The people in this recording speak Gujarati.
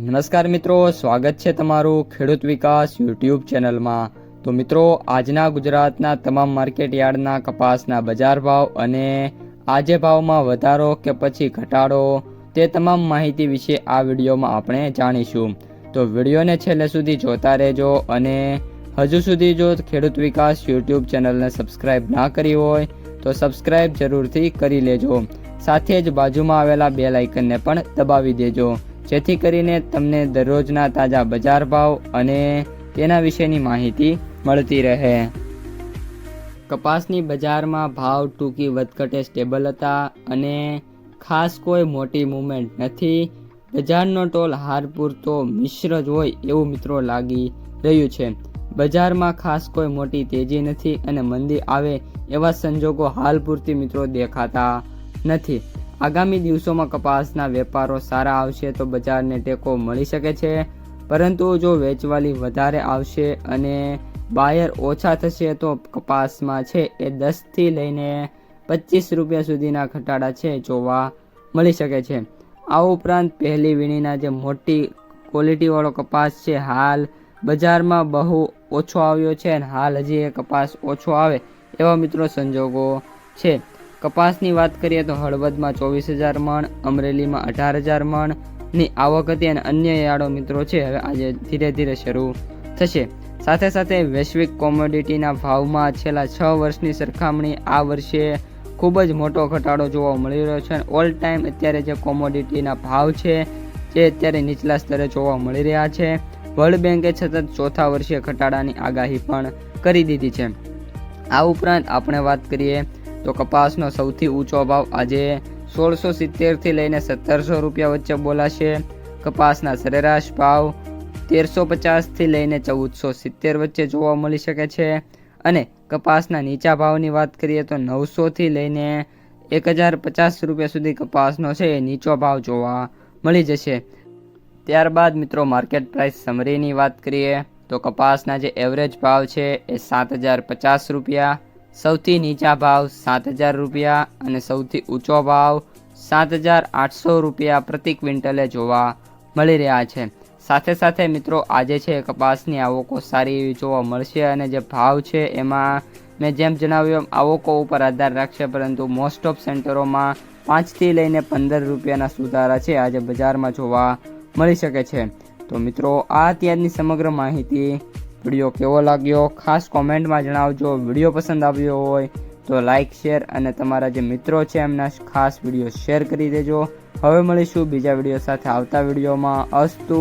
નમસ્કાર મિત્રો, સ્વાગત છે તમારું ખેડૂત વિકાસ યુટ્યુબ ચેનલમાં. તો મિત્રો, આજના ગુજરાતના તમામ માર્કેટ યાર્ડના કપાસના બજાર ભાવ અને આજે ભાવમાં વધારો કે પછી ઘટાડો તે તમામ માહિતી વિશે આ વિડીયોમાં આપણે જાણીશું. તો વિડીયોને છેલ્લે સુધી જોતા રહેજો અને હજુ સુધી જો ખેડૂત વિકાસ યુટ્યુબ ચેનલને સબસ્ક્રાઇબ ના કરી હોય, તો સબસ્ક્રાઇબ જરૂરથી કરી લેજો. સાથે જ બાજુમાં આવેલા બે લાઇકનને પણ દબાવી દેજો. જેથી કરીને તમને દરરોજના તાજા બજાર ભાવ અને તેના વિશેની માહિતી મળતી રહે. કપાસની બજારમાં ભાવ ટૂંકી વધઘટે સ્ટેબલ હતા અને ખાસ કોઈ મોટી મૂવમેન્ટ નથી. બજારનો ટોલ હાર પૂરતો મિશ્ર જ હોય એવું મિત્રો લાગી રહ્યું છે. બજારમાં ખાસ કોઈ મોટી તેજી નથી અને મંદી આવે એવા સંજોગો હાલ પૂરતી મિત્રો દેખાતા નથી. આગામી દિવસોમાં કપાસના વેપારો સારા આવશે તો બજારને ટેકો મળી શકે છે. પરંતુ જો વેચવાલી વધારે આવશે અને બાયર ઓછા થશે તો કપાસમાં છે એ દસથી લઈને પચીસ રૂપિયા સુધીના ઘટાડા છે જોવા મળી શકે છે. આ ઉપરાંત પહેલી વીણીના જે મોટી ક્વોલિટીવાળો કપાસ છે, હાલ બજારમાં બહુ ઓછો આવ્યો છે અને હાલ હજી એ કપાસ ઓછો આવે એવા મિત્રો સંજોગો છે. કપાસની વાત કરીએ તો હળવદમાં ચોવીસ હજાર મણ, અમરેલીમાં અઢાર હજાર મણની આવક હતી અને અન્ય યાર્ડો મિત્રો છે, હવે આજે ધીરે ધીરે શરૂ થશે. સાથે સાથે વૈશ્વિક કોમોડિટીના ભાવમાં છેલ્લા છ વર્ષની સરખામણી આ વર્ષે ખૂબ જ મોટો ઘટાડો જોવા મળી રહ્યો છે ઓલ ટાઈમ અત્યારે જે કોમોડિટીના ભાવ છે, જે અત્યારે નીચલા સ્તરે જોવા મળી રહ્યા છે, વર્લ્ડ બેન્કે સતત ચોથા વર્ષે ઘટાડાની આગાહી પણ કરી દીધી છે. આ ઉપરાંત આપણે વાત કરીએ તો કપાસનો સૌથી ઊંચો ભાવ આજે સોળસો સિત્તેરથી લઈને સત્તરસો રૂપિયા વચ્ચે બોલાશે. કપાસના સરેરાશ ભાવ તેરસો પચાસથી લઈને ચૌદસો સિત્તેર વચ્ચે જોવા મળી શકે છે. અને કપાસના નીચા ભાવની વાત કરીએ તો નવસોથી લઈને એક હજાર પચાસ રૂપિયા સુધી કપાસનો છે એ નીચો ભાવ જોવા મળી જશે. ત્યારબાદ મિત્રો માર્કેટ પ્રાઇસ સમરીની વાત કરીએ તો કપાસના જે એવરેજ ભાવ છે એ સાત હજાર પચાસ રૂપિયા સૌથી નીચા ભાવ સાત હજાર રૂપિયા અને સૌથી ઊંચો ભાવ સાત હજાર આઠસો રૂપિયા પ્રતિ ક્વિન્ટલે જોવા મળી રહ્યા છે. સાથે સાથે મિત્રો, આજે છે કપાસની આવકો સારી એવી જોવા મળશે અને જે ભાવ છે એમાં મેં જેમ જણાવ્યું એમ આવકો ઉપર આધાર રાખશે, પરંતુ મોસ્ટ ઓફ સેન્ટરોમાં પાંચથી લઈને પંદર રૂપિયાના સુધારા છે આજે બજારમાં જોવા મળી શકે છે. તો મિત્રો, આ અત્યારની સમગ્ર માહિતી. વીડિયો કેવો લાગ્યો ખાસ કોમેન્ટમાં જણાવજો. વીડિયો પસંદ આવ્યો હોય તો લાઇક શેર અને તમારા જે મિત્રો છે એમના ખાસ વીડિયો શેર કરી દેજો. હવે મળીશું બીજા વીડિયો સાથે આવતા વિડીયોમાં. અસ્તુ